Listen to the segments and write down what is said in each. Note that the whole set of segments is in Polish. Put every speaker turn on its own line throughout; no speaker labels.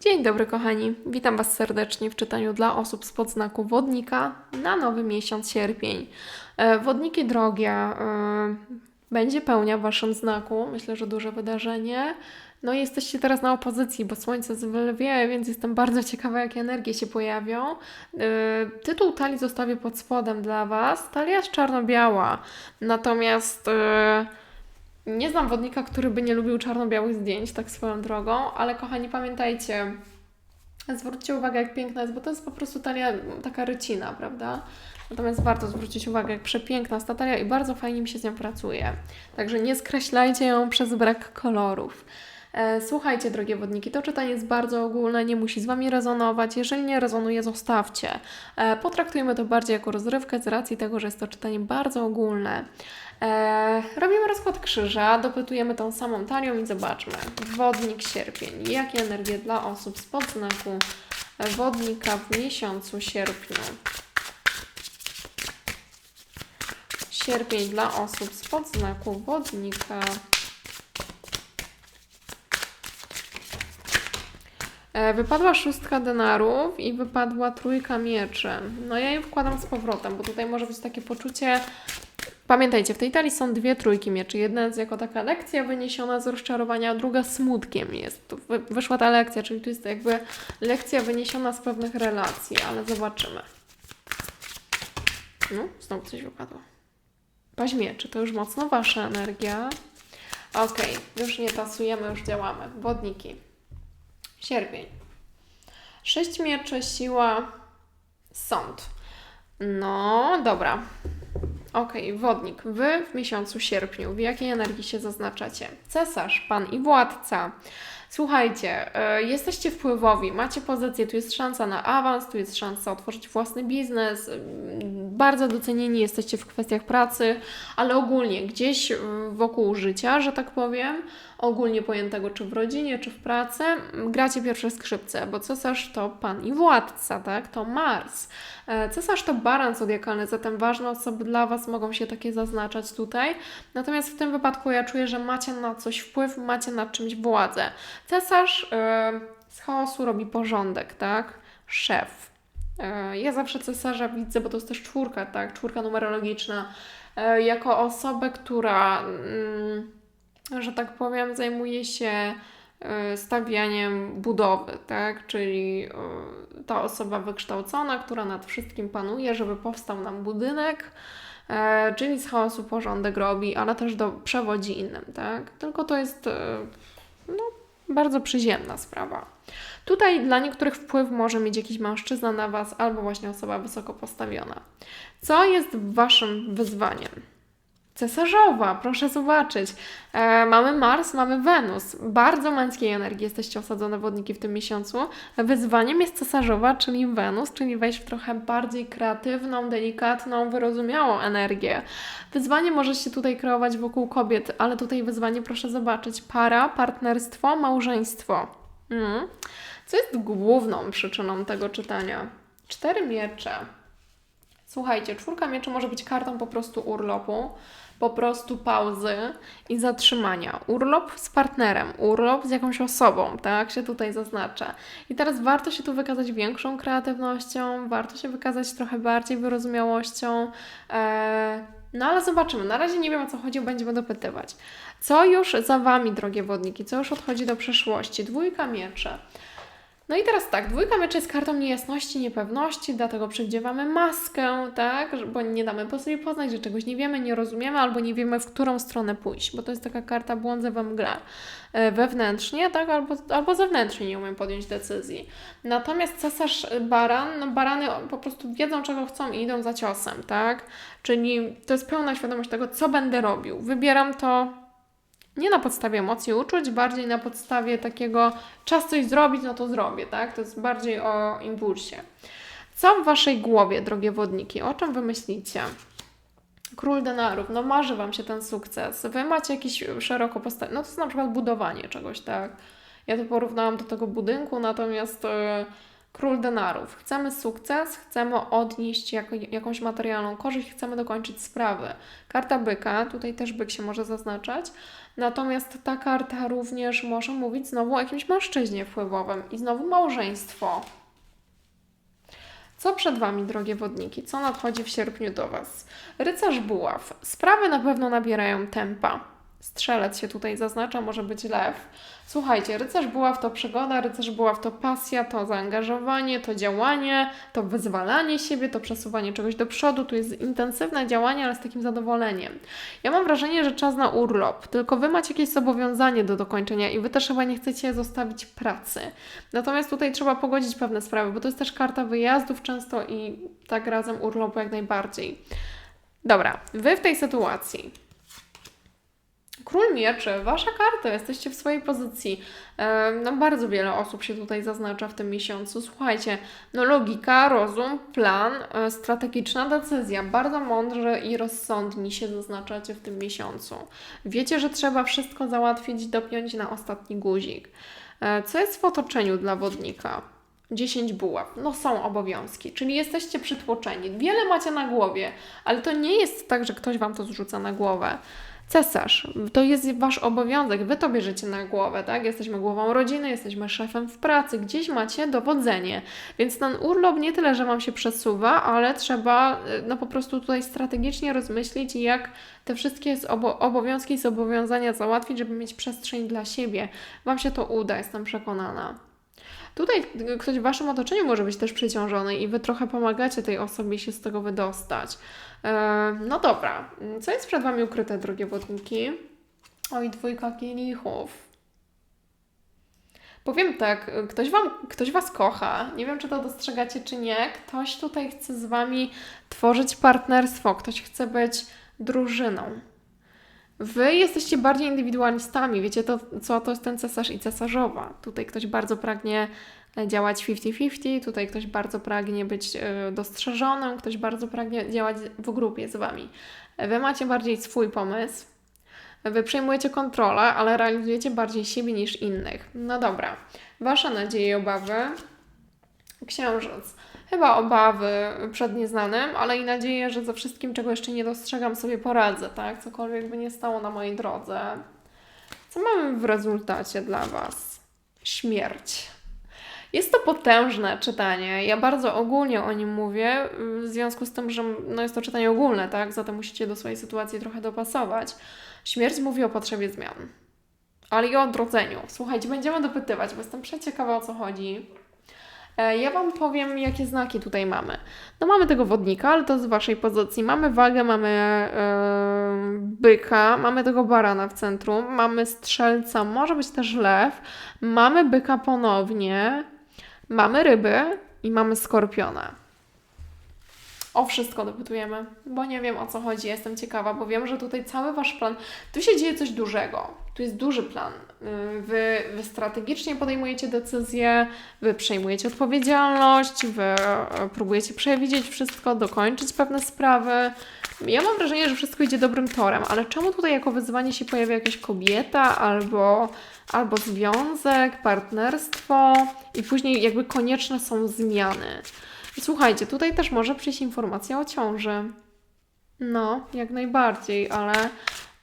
Dzień dobry, kochani. Witam Was serdecznie w czytaniu dla osób spod znaku wodnika na nowy miesiąc sierpień. E, Wodniki drogie, e, będzie pełnia w Waszym znaku. Myślę, że duże wydarzenie. No i jesteście teraz na opozycji, bo słońce zwieje, więc jestem bardzo ciekawa, jakie energie się pojawią. E, Tytuł talii zostawię pod spodem dla Was. Talia jest czarno-biała, natomiast... e, nie znam wodnika, który by nie lubił czarno-białych zdjęć, tak swoją drogą, ale kochani, pamiętajcie, zwróćcie uwagę, jak piękna jest, bo to jest po prostu talia taka rycina, prawda? Natomiast warto zwrócić uwagę, jak przepiękna jest ta talia i bardzo fajnie mi się z nią pracuje. Także nie skreślajcie ją przez brak kolorów. E, Słuchajcie, drogie wodniki, to czytanie jest bardzo ogólne, nie musi z Wami rezonować. Jeżeli nie rezonuje, zostawcie. E, Potraktujmy to bardziej jako rozrywkę z racji tego, że jest to czytanie bardzo ogólne. E, robimy rozkład krzyża, dopytujemy tą samą talią i zobaczmy. Wodnik sierpień. Jakie energie dla osób spod znaku wodnika w miesiącu sierpniu? Sierpień dla osób spod znaku wodnika. Wypadła szóstka denarów i wypadła trójka mieczy. No ja je wkładam z powrotem, bo tutaj może być takie poczucie. Pamiętajcie, w tej talii są dwie trójki mieczy. Jedna jest jako taka lekcja wyniesiona z rozczarowania, a druga smutkiem jest. Wyszła ta lekcja, czyli tu jest jakby lekcja wyniesiona z pewnych relacji, ale zobaczymy. No, znowu coś wypadło. Paź mieczy, to już mocno Wasza energia. Okej, już nie tasujemy, już działamy. Wodniki. Sierpień. Sześć mieczy, siła, sąd. No, dobra. Okej, wodnik. Wy w miesiącu sierpniu, w jakiej energii się zaznaczacie? Cesarz, pan i władca. Słuchajcie, y, jesteście wpływowi, macie pozycję, tu jest szansa na awans, tu jest szansa otworzyć własny biznes. y, Bardzo docenieni jesteście w kwestiach pracy, ale ogólnie gdzieś y, wokół życia, że tak powiem, ogólnie pojętego, czy w rodzinie, czy w pracy, gracie pierwsze skrzypce, bo cesarz to pan i władca, tak? To Mars. E, Cesarz to baran zodiakalny, zatem ważne osoby dla Was mogą się takie zaznaczać tutaj. Natomiast w tym wypadku ja czuję, że macie na coś wpływ, macie nad czymś władzę. Cesarz e, z chaosu robi porządek, tak? Szef. E, Ja zawsze cesarza widzę, bo to jest też czwórka, tak? Czwórka numerologiczna. e, Jako osobę, która, mm, że tak powiem, zajmuje się stawianiem budowy, tak? Czyli ta osoba wykształcona, która nad wszystkim panuje, żeby powstał nam budynek, czyli z chaosu porządek robi, ale też do, przewodzi innym, tak? Tylko to jest no, bardzo przyziemna sprawa. Tutaj dla niektórych wpływ może mieć jakiś mężczyzna na Was albo właśnie osoba wysoko postawiona. Co jest Waszym wyzwaniem? Cesarzowa, proszę zobaczyć. E, mamy Mars, mamy Wenus. Bardzo męskiej energii jesteście osadzone wodniki w tym miesiącu. Wyzwaniem jest cesarzowa, czyli Wenus, czyli wejść w trochę bardziej kreatywną, delikatną, wyrozumiałą energię. Wyzwanie może się tutaj kreować wokół kobiet, ale tutaj wyzwanie proszę zobaczyć. Para, partnerstwo, małżeństwo. Mm. Co jest główną przyczyną tego czytania? Cztery miecze. Słuchajcie, czwórka mieczy może być kartą po prostu urlopu, po prostu pauzy i zatrzymania. Urlop z partnerem, urlop z jakąś osobą, tak się tutaj zaznacza. I teraz warto się tu wykazać większą kreatywnością, warto się wykazać trochę bardziej wyrozumiałością. E, no ale zobaczymy. Na razie nie wiem o co chodzi, będziemy dopytywać. Co już za Wami, drogie wodniki? Co już odchodzi do przeszłości? Dwójka miecze. No i teraz tak, dwójka mieczy jest kartą niejasności, niepewności, dlatego przywdziewamy maskę, tak, bo nie damy po sobie poznać, że czegoś nie wiemy, nie rozumiemy albo nie wiemy, w którą stronę pójść, bo to jest taka karta błądzę we mgle. E, Wewnętrznie, tak, albo, albo zewnętrznie nie umiem podjąć decyzji. Natomiast cesarz baran, no barany po prostu wiedzą, czego chcą i idą za ciosem, tak, czyli to jest pełna świadomość tego, co będę robił. Wybieram to nie na podstawie emocji uczuć, bardziej na podstawie takiego czas coś zrobić, no to zrobię, tak? To jest bardziej o impulsie. Co w Waszej głowie, drogie wodniki? O czym Wy myślicie? Król denarów, no marzy Wam się ten sukces. Wy macie jakiś szeroko postawiony, no to jest na przykład budowanie czegoś, tak? Ja to porównałam do tego budynku, natomiast e, król denarów. Chcemy sukces, chcemy odnieść jako, jakąś materialną korzyść, chcemy dokończyć sprawy. Karta byka, tutaj też byk się może zaznaczać. Natomiast ta karta również może mówić znowu o jakimś mężczyźnie wpływowym i znowu małżeństwo. Co przed Wami, drogie wodniki? Co nadchodzi w sierpniu do Was? Rycerz buław. Sprawy na pewno nabierają tempa. Strzelec się tutaj zaznacza, może być lew. Słuchajcie, rycerz buław to przygoda, rycerz buław to pasja, to zaangażowanie, to działanie, to wyzwalanie siebie, to przesuwanie czegoś do przodu. Tu jest intensywne działanie, ale z takim zadowoleniem. Ja mam wrażenie, że czas na urlop, tylko Wy macie jakieś zobowiązanie do dokończenia i Wy też chyba nie chcecie zostawić pracy. Natomiast tutaj trzeba pogodzić pewne sprawy, bo to jest też karta wyjazdów często i tak razem urlopu jak najbardziej. Dobra, Wy w tej sytuacji Król Mieczy, Wasza karta, jesteście w swojej pozycji. No bardzo wiele osób się tutaj zaznacza w tym miesiącu. Słuchajcie, no logika, rozum, plan, e, strategiczna decyzja. Bardzo mądrze i rozsądni się zaznaczacie w tym miesiącu. Wiecie, że trzeba wszystko załatwić, dopiąć na ostatni guzik. E, co jest w otoczeniu dla wodnika? 10 buław. No są obowiązki, czyli jesteście przytłoczeni. Wiele macie na głowie, ale to nie jest tak, że ktoś Wam to zrzuca na głowę cesarz. To jest wasz obowiązek, wy to bierzecie na głowę, tak? Jesteśmy głową rodziny, jesteśmy szefem w pracy, gdzieś macie dowodzenie. Więc ten urlop nie tyle, że wam się przesuwa, ale trzeba no po prostu tutaj strategicznie rozmyślić, jak te wszystkie obowiązki i zobowiązania załatwić, żeby mieć przestrzeń dla siebie. Wam się to uda, jestem przekonana. Tutaj ktoś w Waszym otoczeniu może być też przeciążony i Wy trochę pomagacie tej osobie się z tego wydostać. E, no dobra, co jest przed Wami ukryte, drogie wodniki? Oj, dwójka kielichów. Powiem tak, ktoś, wam, ktoś Was kocha, nie wiem czy to dostrzegacie czy nie, ktoś tutaj chce z Wami tworzyć partnerstwo, ktoś chce być drużyną. Wy jesteście bardziej indywidualistami, wiecie to, co to jest ten cesarz i cesarzowa. Tutaj ktoś bardzo pragnie e, działać 50-50, tutaj ktoś bardzo pragnie być e, dostrzeżonym, ktoś bardzo pragnie działać w grupie z Wami. Wy macie bardziej swój pomysł, Wy przejmujecie kontrolę, ale realizujecie bardziej siebie niż innych. No dobra, Wasze nadzieje i obawy. Księżyc chyba obawy przed nieznanym, ale i nadzieję, że ze wszystkim, czego jeszcze nie dostrzegam, sobie poradzę, tak? Cokolwiek by nie stało na mojej drodze. Co mamy w rezultacie dla Was? Śmierć. Jest to potężne czytanie. Ja bardzo ogólnie o nim mówię, w związku z tym, że no jest to czytanie ogólne, tak? Zatem musicie do swojej sytuacji trochę dopasować. Śmierć mówi o potrzebie zmian, ale i o odrodzeniu. Słuchajcie, będziemy dopytywać, bo jestem przeciekawa o co chodzi. E, ja Wam powiem, jakie znaki tutaj mamy. No mamy tego wodnika, ale to z Waszej pozycji. Mamy wagę, mamy yy, byka, mamy tego barana w centrum, mamy strzelca, może być też lew, mamy byka ponownie, mamy ryby i mamy skorpiona o wszystko dopytujemy, bo nie wiem o co chodzi, jestem ciekawa, bo wiem, że tutaj cały Wasz plan, tu się dzieje coś dużego, tu jest duży plan. Wy, wy strategicznie podejmujecie decyzje, Wy przejmujecie odpowiedzialność, Wy e, próbujecie przewidzieć wszystko, dokończyć pewne sprawy. Ja mam wrażenie, że wszystko idzie dobrym torem, ale czemu tutaj jako wyzwanie się pojawia jakaś kobieta albo, albo związek, partnerstwo i później jakby konieczne są zmiany? Słuchajcie, tutaj też może przyjść informacja o ciąży. No, jak najbardziej, ale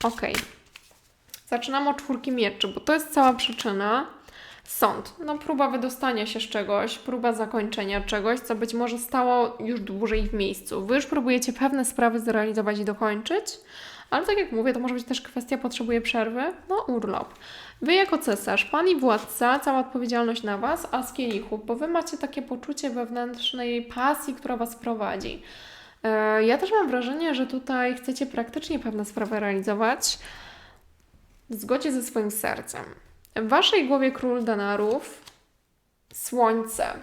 okej. Okay. Zaczynam od czwórki mieczy, bo to jest cała przyczyna. Sąd. No, próba wydostania się z czegoś, próba zakończenia czegoś, co być może stało już dłużej w miejscu. Wy już próbujecie pewne sprawy zrealizować i dokończyć, ale tak jak mówię, to może być też kwestia potrzebuje przerwy, no urlop. Wy jako cesarz, pan i władca, cała odpowiedzialność na was, a z kielichów, bo wy macie takie poczucie wewnętrznej pasji, która was prowadzi. E, ja też mam wrażenie, że tutaj chcecie praktycznie pewne sprawy realizować w zgodzie ze swoim sercem. W waszej głowie król denarów, słońce,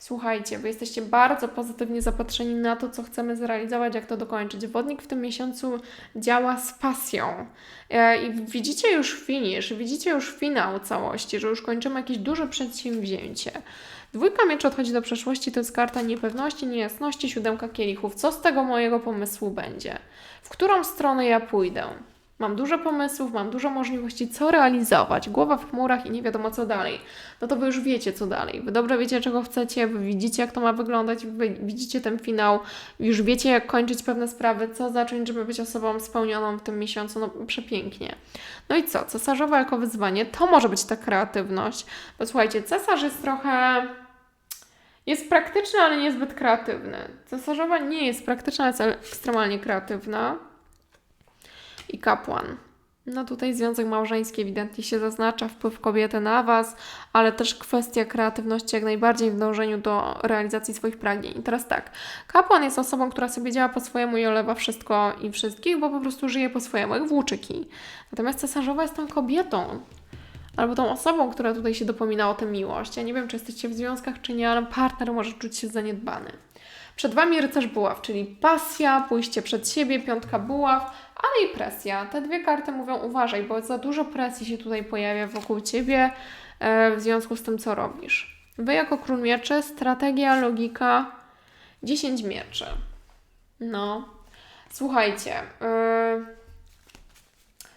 Słuchajcie, wy jesteście bardzo pozytywnie zapatrzeni na to, co chcemy zrealizować, jak to dokończyć. Wodnik w tym miesiącu działa z pasją. E, I widzicie już finish, widzicie już finał całości, że już kończymy jakieś duże przedsięwzięcie. Dwójka mieczy odchodzi do przeszłości, to jest karta niepewności, niejasności, siódemka kielichów. Co z tego mojego pomysłu będzie? W którą stronę ja pójdę? Mam dużo pomysłów, mam dużo możliwości, co realizować. Głowa w chmurach i nie wiadomo co dalej. No to wy już wiecie, co dalej. Wy dobrze wiecie, czego chcecie, wy widzicie, jak to ma wyglądać, wy widzicie ten finał, już wiecie, jak kończyć pewne sprawy, co zacząć, żeby być osobą spełnioną w tym miesiącu. No przepięknie. No i co? Cesarzowa jako wyzwanie to może być ta kreatywność. Bo słuchajcie, cesarz jest trochę. Jest praktyczny, ale niezbyt kreatywny. Cesarzowa nie jest praktyczna, jest ekstremalnie kreatywna. I kapłan. No tutaj związek małżeński ewidentnie się zaznacza, wpływ kobiety na Was, ale też kwestia kreatywności jak najbardziej w dążeniu do realizacji swoich pragnień. I teraz tak, kapłan jest osobą, która sobie działa po swojemu i olewa wszystko i wszystkich, bo po prostu żyje po swojemu, jak włóczyki. Natomiast cesarzowa jest tą kobietą, albo tą osobą, która tutaj się dopomina o tę miłość. Ja nie wiem, czy jesteście w związkach, czy nie, ale partner może czuć się zaniedbany. Przed Wami rycerz buław, czyli pasja, pójście przed siebie, piątka buław, ale i presja. Te dwie karty mówią uważaj, bo za dużo presji się tutaj pojawia wokół Ciebie e, w związku z tym, co robisz. Wy jako król mieczy, strategia, logika, 10 mieczy. No, słuchajcie, yy,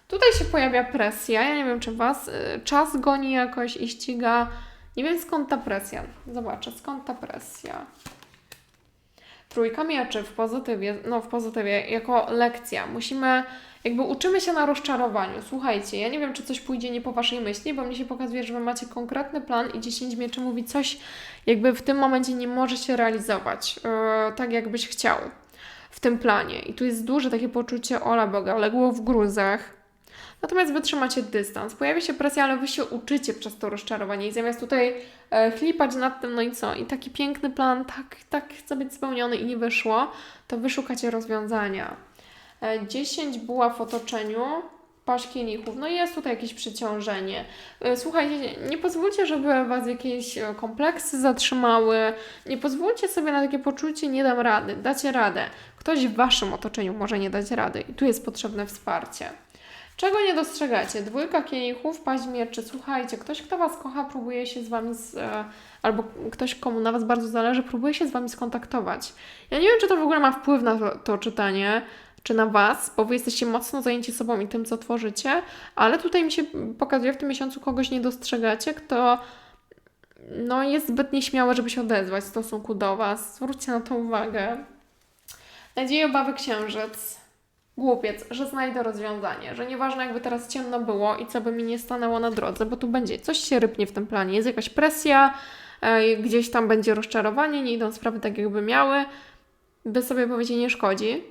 tutaj się pojawia presja, ja nie wiem, czy Was yy, czas goni jakoś i ściga. Nie wiem, skąd ta presja. Zobaczę, skąd ta presja. Trójka mieczy w pozytywie, no w pozytywie, jako lekcja. Musimy, jakby uczymy się na rozczarowaniu. Słuchajcie, ja nie wiem, czy coś pójdzie nie po Waszej myśli, bo mnie się pokazuje, że Wy macie konkretny plan i 10 mieczy mówi coś, jakby w tym momencie nie może się realizować yy, tak, jakbyś chciał w tym planie. I tu jest duże takie poczucie ola Boga, legło w gruzach. Natomiast wy trzymacie dystans. Pojawia się presja, ale wy się uczycie przez to rozczarowanie i zamiast tutaj e, chlipać nad tym, no i co? I taki piękny plan, tak, tak chce być spełniony i nie wyszło, to wyszukacie rozwiązania. E, 10 buław w otoczeniu, pasz kielichów. No jest tutaj jakieś przeciążenie. E, Słuchajcie, nie pozwólcie, żeby Was jakieś e, kompleksy zatrzymały. Nie pozwólcie sobie na takie poczucie, nie dam rady. Dacie radę. Ktoś w Waszym otoczeniu może nie dać rady i tu jest potrzebne wsparcie. Czego nie dostrzegacie? Dwójka kielichów, paź mieczy. Słuchajcie, ktoś, kto Was kocha, próbuje się z Wami, z, e, albo ktoś, komu na Was bardzo zależy, próbuje się z Wami skontaktować. Ja nie wiem, czy to w ogóle ma wpływ na to, to czytanie, czy na Was, bo Wy jesteście mocno zajęci sobą i tym, co tworzycie, ale tutaj mi się pokazuje, w tym miesiącu kogoś nie dostrzegacie, kto no, jest zbyt nieśmiały, żeby się odezwać w stosunku do Was. Zwróćcie na to uwagę. Nadzieje, obawy, księżyc. Głupiec, że znajdę rozwiązanie, że nieważne jakby teraz ciemno było i co by mi nie stanęło na drodze, bo tu będzie coś się rypnie w tym planie, jest jakaś presja, e, gdzieś tam będzie rozczarowanie, nie idą sprawy tak jakby miały, by sobie powiedzieć nie szkodzi.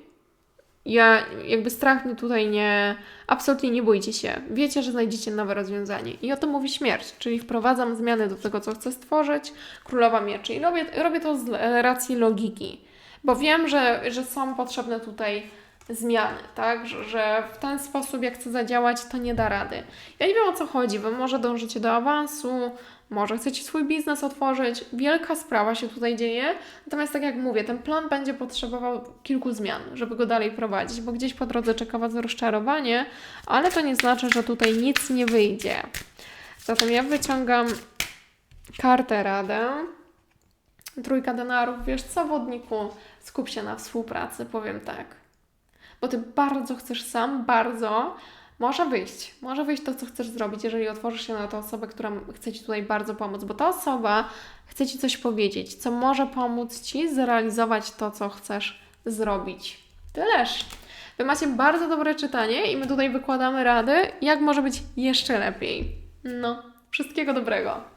Ja jakby strach mnie tutaj nie, absolutnie nie bójcie się. Wiecie, że znajdziecie nowe rozwiązanie. I o to mówi śmierć, czyli wprowadzam zmiany do tego, co chcę stworzyć, królowa mieczy. I robię, robię to z racji logiki, bo wiem, że, że są potrzebne tutaj zmiany, tak? Że, że w ten sposób, jak chcę zadziałać, to nie da rady. Ja nie wiem o co chodzi. Wy może dążycie do awansu, może chcecie swój biznes otworzyć. Wielka sprawa się tutaj dzieje. Natomiast, tak jak mówię, ten plan będzie potrzebował kilku zmian, żeby go dalej prowadzić, bo gdzieś po drodze czeka Was rozczarowanie, ale to nie znaczy, że tutaj nic nie wyjdzie. Zatem ja wyciągam kartę radę. Trójka denarów, wiesz co, wodniku, skup się na współpracy, powiem tak bo ty bardzo chcesz sam, bardzo, może wyjść. Może wyjść to, co chcesz zrobić, jeżeli otworzysz się na tę osobę, która chce Ci tutaj bardzo pomóc, bo ta osoba chce Ci coś powiedzieć, co może pomóc Ci zrealizować to, co chcesz zrobić. Tyleż. Wy macie bardzo dobre czytanie i my tutaj wykładamy rady, jak może być jeszcze lepiej. No, wszystkiego dobrego.